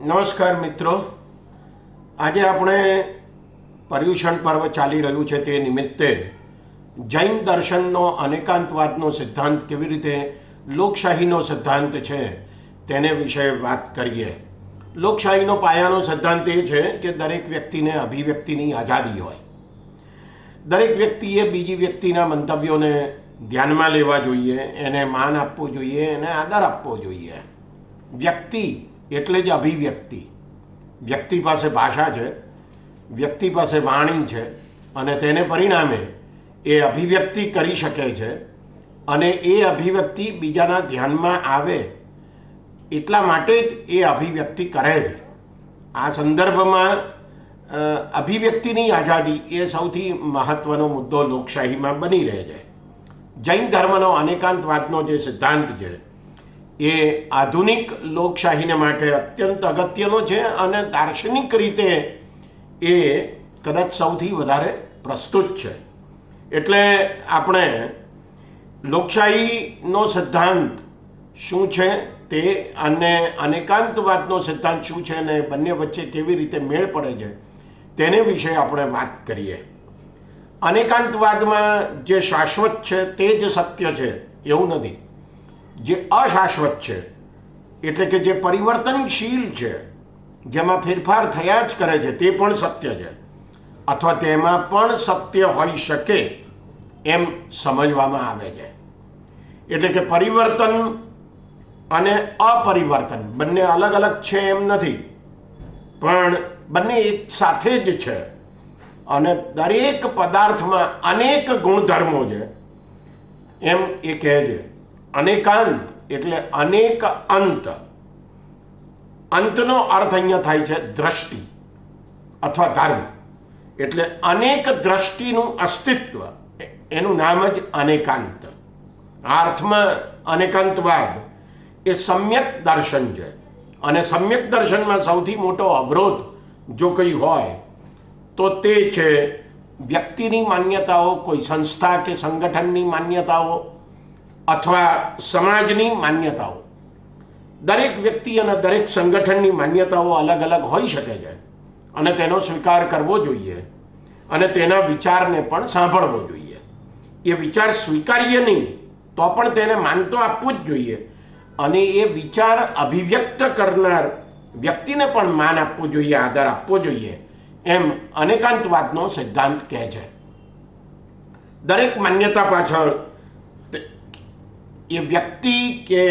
નમસ્કાર મિત્રો. આજે આપણે પર્યુષણ પર્વ ચાલી રહ્યું છે તે નિમિત્તે જૈન દર્શનનો અનેકાંતવાદનો સિદ્ધાંત કેવી રીતે, લોકશાહીનો સિદ્ધાંત છે તેને વિશે વાત કરીએ. લોકશાહીનો પાયાનો સિદ્ધાંત એ છે કે દરેક વ્યક્તિને અભિવ્યક્તિની આઝાદી હોય. દરેક વ્યક્તિએ બીજી વ્યક્તિના મંતવ્યોને ધ્યાનમાં લેવા જોઈએ, એને માન આપવું જોઈએ, એને આદર આપવો જોઈએ. વ્યક્તિ એટલે જ અભિવ્યક્તિ. વ્યક્તિ પાસે ભાષા છે, વ્યક્તિ પાસે વાણી છે, અને તેને પરિણામે એ અભિવ્યક્તિ કરી શકે છે, અને એ અભિવ્યક્તિ બીજાના ધ્યાનમાં આવે એટલા માટે જ એ અભિવ્યક્તિ કરે છે. આ સંદર્ભમાં અભિવ્યક્તિની આઝાદી એ સૌથી મહત્વનો મુદ્દો લોકશાહીમાં બની રહે છે. જૈન ધર્મનો અનેકાંતવાદનો જે સિદ્ધાંત છે એ આધુનિક લોકશાહીને માટે અત્યંત અગત્યનો છે અને દાર્શનિક રીતે એ કદાચ સૌથી વધારે પ્રસ્તુત છે. એટલે આપણે લોકશાહીનો સિદ્ધાંત શું છે તે અને અનેકાંતવાદનો સિદ્ધાંત શું છે અને બંને વચ્ચે કેવી રીતે મેળ પડે છે તેને વિશે આપણે વાત કરીએ. અનેકાંતવાદમાં જે શાશ્વત છે તે જ સત્ય છે એવું નથી. જે અશાશ્વત છે, એટલે કે જે પરિવર્તનશીલ છે, જેમાં ફેરફાર થયા જ કરે છે, તે પણ સત્ય છે. અથવા તેમાં પણ સત્ય હોઈ શકે એમ સમજવામાં આવે છે. એટલે કે પરિવર્તન અને અપરિવર્તન બંને અલગ અલગ છે એમ નથી. પણ બંને એક સાથે જ છે અને દરેક પદાર્થમાં અનેક ગુણધર્મો છે, એમ એ કહે છે. અનેકાંત એટલે અનેક અંત અંતનો અર્થ અહીંયા થાય છે દ્રષ્ટિ અથવા ધર્મ. એટલે અનેક દ્રષ્ટિનું અસ્તિત્વ. એનું નામ જ અનેકાંત. આ અર્થમાં અનેકાંતવાદ એ સમ્યક દર્શન છે. અને સમ્યક દર્શનમાં સૌથી મોટો અવરોધ જો કંઈ હોય, તો તે છે વ્યક્તિની માન્યતાઓ, કોઈ સંસ્થા કે સંગઠનની માન્યતાઓ અથવા સમાજની માન્યતાઓ. દરેક વ્યક્તિ અને દરેક સંગઠનની માન્યતાઓ અલગ અલગ હોઈ શકે છે અને તેનો સ્વીકાર કરવો જોઈએ અને તેના વિચારને પણ સાંભળવો જોઈએ. એ વિચાર સ્વીકારીએ નહીં તો પણ તેને માનતો આપવું જ જોઈએ અને એ વિચાર અભિવ્યક્ત કરનાર વ્યક્તિને પણ માન આપવું જોઈએ, આદર આપવો જોઈએ એમ અનેકાંતવાદનો સિદ્ધાંત કહે છે. દરેક માન્યતા પાછળ એ વ્યક્તિ કે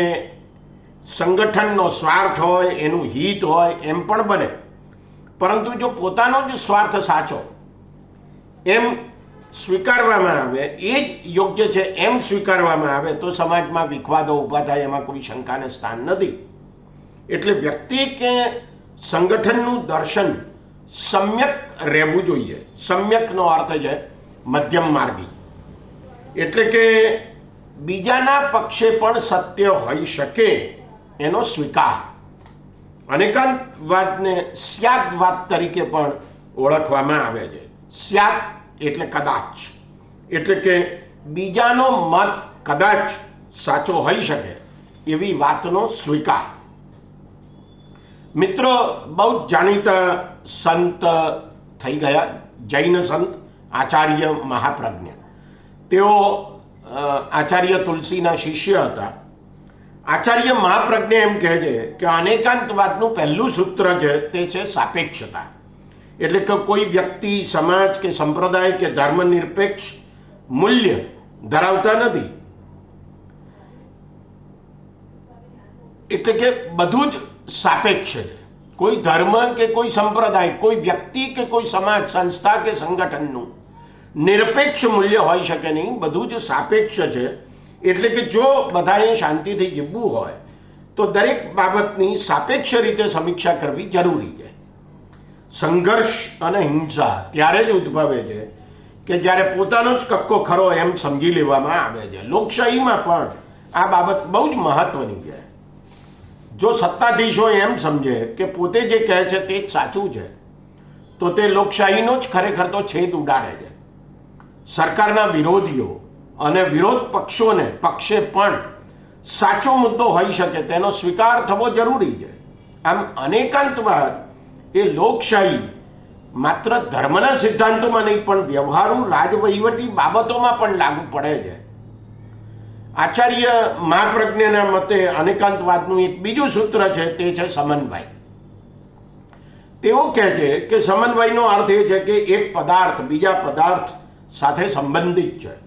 સંગઠનનો સ્વાર્થ હોય, એનું હિત હોય, એમ પણ બને. પરંતુ જો પોતાનો જ સ્વાર્થ સાચો, એમ સ્વીકારવામાં આવે, એ જ યોગ્ય છે, એમ સ્વીકારવામાં આવે, તો સમાજમાં વિખવાદો ઊભા થાય, એમાં કોઈ શંકાને સ્થાન નથી. એટલે વ્યક્તિ કે સંગઠનનું દર્શન સમ્યક રહેવું જોઈએ. સમ્યકનો અર્થ છે મધ્યમ માર્ગી. એટલે કે બીજાના પક્ષે પણ સત્ય હોઈ શકે એનો સ્વીકાર. અનેકાંતવાદને સ્યાદવાદ તરીકે પણ ઓળખવામાં આવે છે. સ્યાદ એટલે કદાચ. એટલે કે બીજાનો મત કદાચ સાચો હોઈ શકે એવી વાતનો સ્વીકાર. મિત્રો, બહુ જાણીતા સંત થઈ ગયા જૈન સંત આચાર્ય મહાપ્રજ્ઞ. તેઓ આચાર્ય તુલસીના શિષ્ય હતા. આચાર્ય મહાપ્રજ્ઞ એમ કહે છે કે અનેકાંતવાદનું પહેલું સૂત્ર છે તે છે સાપેક્ષતા. એટલે કે કોઈ વ્યક્તિ, સમાજ કે સંપ્રદાય કે ધર્મ નિરપેક્ષ મૂલ્ય ધરાવતા નથી. એટલે કે બધું જ સાપેક્ષ છે. કોઈ ધર્મ કે કોઈ સંપ્રદાય, કોઈ વ્યક્તિ કે કોઈ સમાજ, સંસ્થા કે સંગઠનનું નિરપેક્ષ મૂલ્ય હોઈ શકે નહીં, બધું જ સાપેક્ષ છે. એટલે કે જો બધાએ શાંતિથી જીવવું હોય, તો દરેક બાબતની સાપેક્ષ રીતે સમીક્ષા કરવી જરૂરી છે. સંઘર્ષ અને હિંસા ત્યારે જ ઉદ્ભવે છે કે જ્યારે પોતાનો જ કક્કો ખરો એમ સમજી લેવામાં આવે છે. લોકશાહીમાં પણ આ બાબત બહુ જ મહત્વની છે. જો સત્તાધીશો એમ સમજે કે પોતે જે કહે છે તે જ સાચું છે, તો તે લોકશાહીનો જ ખરેખર તો છેદ ઉડાડે છે. સરકારના વિરોધીઓ અને વિરોધ પક્ષોને પક્ષે પણ સાચો મુદ્દો હોઈ શકે, તેનો સ્વીકાર થવો જરૂરી છે. આમ અનેકાંતવાદ એ લોકશાહી માત્ર ધર્મના સિદ્ધાંતોમાં નહીં, પણ વ્યવહારુ રાજવહીવટી બાબતોમાં પણ લાગુ પડે છે. આચાર્ય મહાપ્રજ્ઞના મતે અનેકાંતવાદનું એક બીજું સૂત્ર છે, તે છે સમન્વય. તેઓ કહે છે કે સમન્વયનો અર્થ એ છે કે એક પદાર્થ, બીજા પદાર્થ સાથે સંબંધિત છે.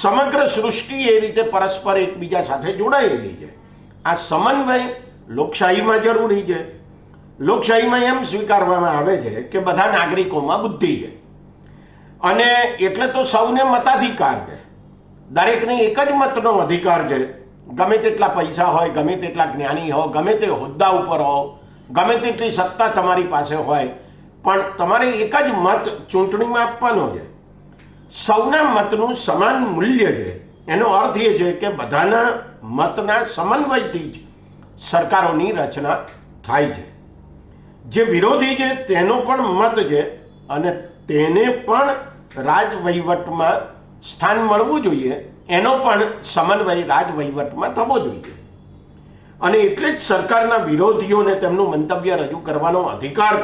સમગ્ર સૃષ્ટિ એ રીતે પરસ્પર એકબીજા સાથે જોડાયેલી છે. આ સમન્વય લોકશાહીમાં જરૂરી છે. લોકશાહીમાં એમ સ્વીકારવામાં આવે છે કે બધા નાગરિકોમાં બુદ્ધિ છે. અને એટલે તો સૌને મતાધિકાર છે. દરેકને એક જ મતનો અધિકાર છે. ગમે તેટલા પૈસા હોય, ગમે તેટલા જ્ઞાની હો, ગમે તે હોદ્દા ઉપર હો, ગમે તેટલી સત્તા તમારી પાસે હોય, પણ તમારે એક જ મત ચૂંટણીમાં આપવાનો છે. સૌના મતનું સમાન મૂલ્ય છે. એનો અર્થ એ છે કે બધાના મતના સમન્વયથી જ સરકારોની રચના થાય છે. જે વિરોધી છે તેનો પણ મત છે અને તેને પણ રાજવહીવટમાં સ્થાન મળવું જોઈએ. એનો પણ સમન્વય રાજવહીવટમાં થવો જોઈએ. અને એટલે જ સરકારના વિરોધીઓને તેમનું મંતવ્ય રજૂ કરવાનો અધિકાર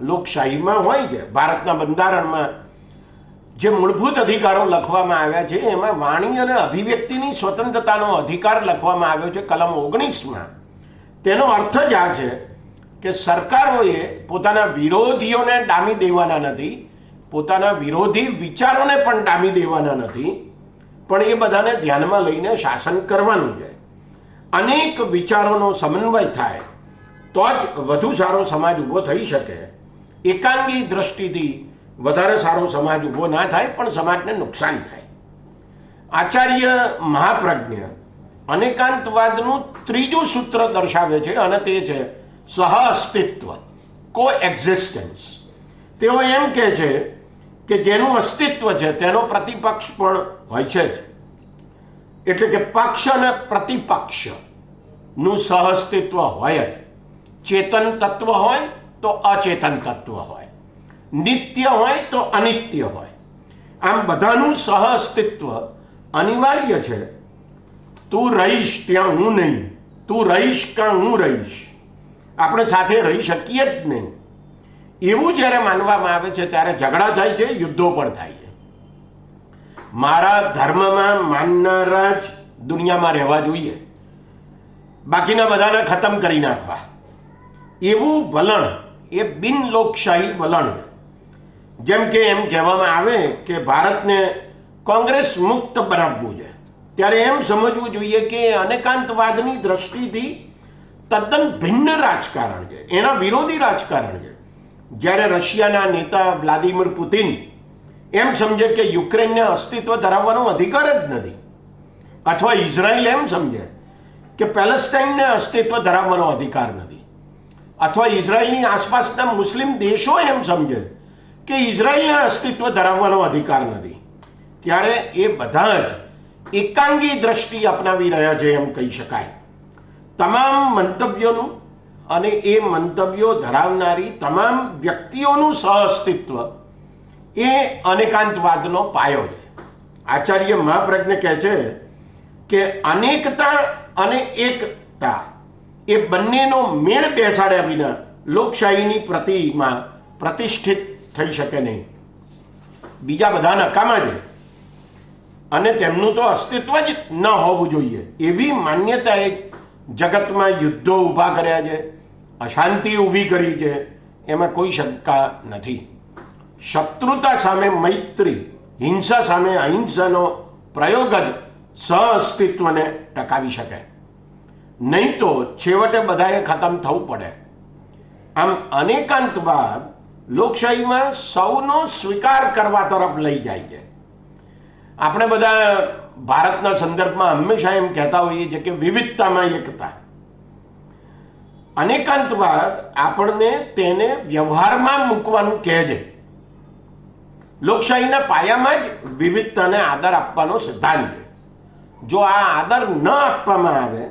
લોકશાહીમાં હોય છે. ભારતના બંધારણમાં જે મૂળભૂત અધિકારો લખવામાં આવ્યા છે, એમાં વાણી અને અભિવ્યક્તિની સ્વતંત્રતાનો અધિકાર લખવામાં આવ્યો છે, કલમ ઓગણીસમાં. તેનો અર્થ જ આ છે કે સરકારોએ પોતાના વિરોધીઓને ડામી દેવાના નથી, પોતાના વિરોધી વિચારોને પણ ડામી દેવાના નથી, પણ એ બધાને ધ્યાનમાં લઈને શાસન કરવાનું છે. અનેક વિચારોનો સમન્વય થાય, તો જ વધુ સારો સમાજ ઊભો થઈ શકે. એકાંગી દ્રષ્ટિથી વધારે સારો સમાજ ઊભો ના થાય, પણ સમાજને નુકસાન થાય. આચાર્ય મહાપ્રજ્ઞ અનેકાંતવાદનું ત્રીજું સૂત્ર દર્શાવે છે અને તે છે સહ અસ્તિત્વ કો એક્ઝિસ્ટન્સ તેઓ એમ કહે છે કે જેનું અસ્તિત્વ છે તેનો પ્રતિપક્ષ પણ હોય છે જ. એટલે કે પક્ષ અને પ્રતિપક્ષનું સહઅસ્તિત્વ હોય જ. ચેતન તત્વ હોય તો અચેતન તત્વ હોય. નિત્ય હોય તો અનિત્ય હોય. આમ બધાનું સહઅસ્તિત્વ અનિવાર્ય છે. તું રહીશ ત્યાં હું નહીં. તું રહીશ ક્યાં હું રહીશ? આપણે સાથે રહી શકીએ જ નહીં. એવું જ્યારે માનવામાં આવે છે ત્યારે ઝઘડા થાય છે, યુદ્ધો પણ થાય છે. મારા ધર્મમાં માનનારા જ દુનિયામાં રહેવા જોઈએ. બાકીના બધાને ખતમ કરી નાખવા. એવું વલણ, એ બિનલોકશાહી વલણ. જેમ કે એમ કહેવામાં આવે કે ભારતને કોંગ્રેસ મુક્ત બનાવવું છે ત્યારે એમ સમજવું જોઈએ કે અનેકાંતવાદની દ્રષ્ટિથી તદ્દન ભિન્ન રાજકારણ છે. એના વિરોધી રાજકારણ છે. જ્યારે રશિયાના નેતા વ્લાદિમીર પુતિન એમ સમજે કે યુક્રેનને અસ્તિત્વ ધરાવવાનો અધિકાર જ નથી. અથવા ઇઝરાયલ એમ સમજે કે પેલેસ્ટાઇનને અસ્તિત્વ ધરાવવાનો અધિકાર નથી. અથવા ઇઝરાયલની આસપાસના મુસ્લિમ દેશો એમ સમજે કે ઇઝરાયલને અસ્તિત્વ ધરાવવાનો અધિકાર નથી. ત્યારે એ બધા જ એકાંગી દ્રષ્ટિ અપનાવી રહ્યા છે એમ કહી શકાય. તમામ મંતવ્યોનું અને એ મંતવ્યો ધરાવનારી તમામ વ્યક્તિઓનું સહઅસ્તિત્વ એ અનેકાંતવાદનો પાયો છે. આચાર્ય મહાપ્રજ્ઞ કહે છે કે અનેકતા અને એકતા એ બંનેનો મેળ બેસાડ્યા વિના લોકશાહીની પ્રતિમાં પ્રતિષ્ઠિત થઈ શકે નહીં. બીજા બધા નકામા છે અને તેમનું તો અસ્તિત્વ જ ન હોવું જોઈએ. એવી માન્યતાએ જગતમાં યુદ્ધો ઊભા કર્યા છે, અશાંતિ ઊભી કરી છે, એમાં કોઈ શંકા નથી. શત્રુતા સામે મૈત્રી, હિંસા સામે અહિંસાનો પ્રયોગ જ સહઅસ્તિત્વને ટકાવી શકે. નહીં તો છેવટે બધાએ ખતમ થવું પડે. આમ અનેકાંતવાદ લોકશાહીમાં સૌનો સ્વીકાર કરવા તરફ લઈ જાય છે. આપણે બધા ભારતના સંદર્ભમાં હંમેશા એમ કહેતા હોઈએ છીએ કે વિવિધતામાં એકતા. અનેકાંતવાદ આપણને તેને વ્યવહારમાં મૂકવાનું કહે છે. લોકશાહીના પાયામાં જ વિવિધતાને આદર આપવાનો સિદ્ધાંત છે. જો આ આદર ન આપવામાં આવે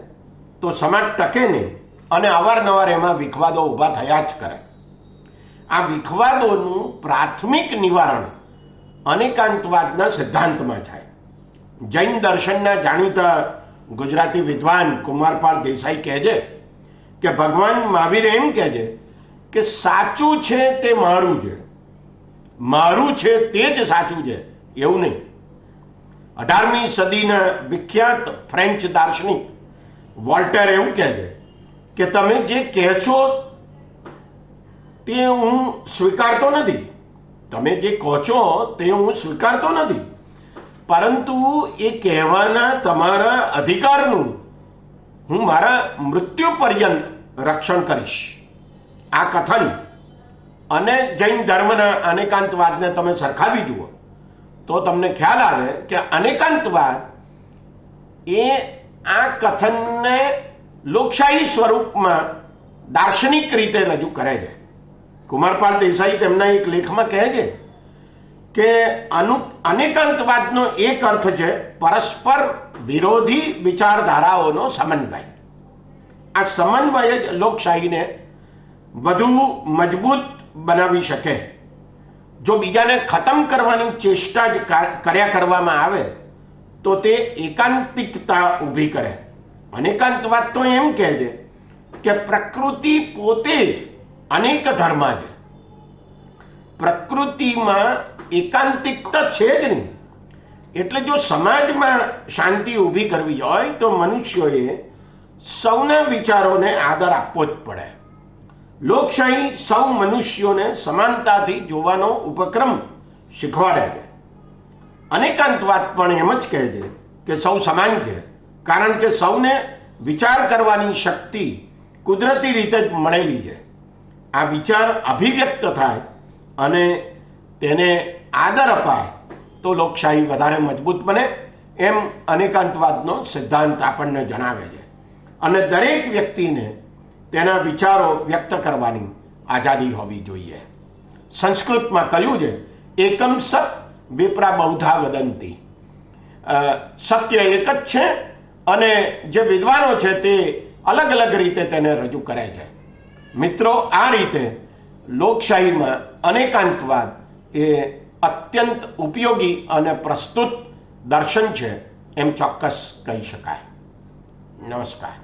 તો સમાજ ટકે નહીં અને અવારનવાર એમાં વિખવાદો ઊભા થયા જ કરે. આ વિખવાદોનું પ્રાથમિક નિવારણ અનેકાંતવાદના સિદ્ધાંતમાં થાય. જૈન દર્શનના જાણીતા ગુજરાતી વિદ્વાન કુમારપાલ દેસાઈ કહે છે કે ભગવાન મહાવીર એમ કહે છે કે સાચું છે તે મારું છે. મારું છે તે જ સાચું છે. એવું નહીં. અઢારમી સદીના વિખ્યાત ફ્રેન્ચ દાર્શનિક વોલ્ટર એવું કહે છે કે તમે જે કહે છો તે હું સ્વીકારતો નથી. તમે જે કહો છો તે હું સ્વીકારતો નથી. પરંતુ એ કહેવાના તમારા અધિકારનું હું મારા મૃત્યુ પર્યંત રક્ષણ કરીશ. આ કથન અને જૈન ધર્મના અનેકાંતવાદને તમે સરખાવી જુઓ. તો તમને ખ્યાલ આવે કે અનેકાંતવાદ એ આ કથનને લોકશાહી સ્વરૂપમાં દાર્શનિક રીતે રજૂ કરે છે. કુમારપાલ દેસાઈ તેમના એક લેખમાં કહે છે કે અનુ, અનેકાંતવાદનો એક અર્થ છે પરસ્પર વિરોધી વિચારધારાઓનો સમન્વય. આ સમન્વય જ લોકશાહીને વધુ મજબૂત બનાવી શકે. જો બીજાને ખતમ કરવાની ચેષ્ટા જ કર્યા કરવામાં આવે, તો તે એકાંતિકતા ઊભી કરે. અનેકાંતવાદ તો એમ કહે છે કે પ્રકૃતિ પોતે જ અનેક ધર્મ છે. પ્રકૃતિમાં એકાંતિકતા છે જ નહીં. એટલે જો સમાજમાં શાંતિ ઊભી કરવી હોય તો મનુષ્યોએ સૌના વિચારોને આદર આપવો જ પડે. લોકશાહી સૌ મનુષ્યોને સમાનતાથી જોવાનો ઉપક્રમ શીખવાડે છે. અનેકાંતવાદ પણ એમ જ કહે છે કે સૌ સમાન છે, કારણ કે સૌને વિચાર કરવાની શક્તિ કુદરતી રીતે જ મળેલી છે. આ વિચાર અભિવ્યક્ત થાય અને તેને આદર અપાય, તો લોકશાહી વધારે મજબૂત બને એમ અનેકાંતવાદનો સિદ્ધાંત આપણને જણાવે છે. અને દરેક વ્યક્તિને તેના વિચારો વ્યક્ત કરવાની આઝાદી હોવી જોઈએ. સંસ્કૃતમાં કહ્યું છે, એકમ સત વિપ્રા બૌધા વદંતી સત્ય એક જ છે અને જે વિદ્વાનો છે તે અલગ અલગ રીતે તેને રજૂ કરે છે. મિત્રો, આ રીતે લોકશાહીમાં અનેકાંતવાદ એ અત્યંત ઉપયોગી અને પ્રસ્તુત દર્શન છે એમ ચોક્કસ કહી શકાય. નમસ્કાર.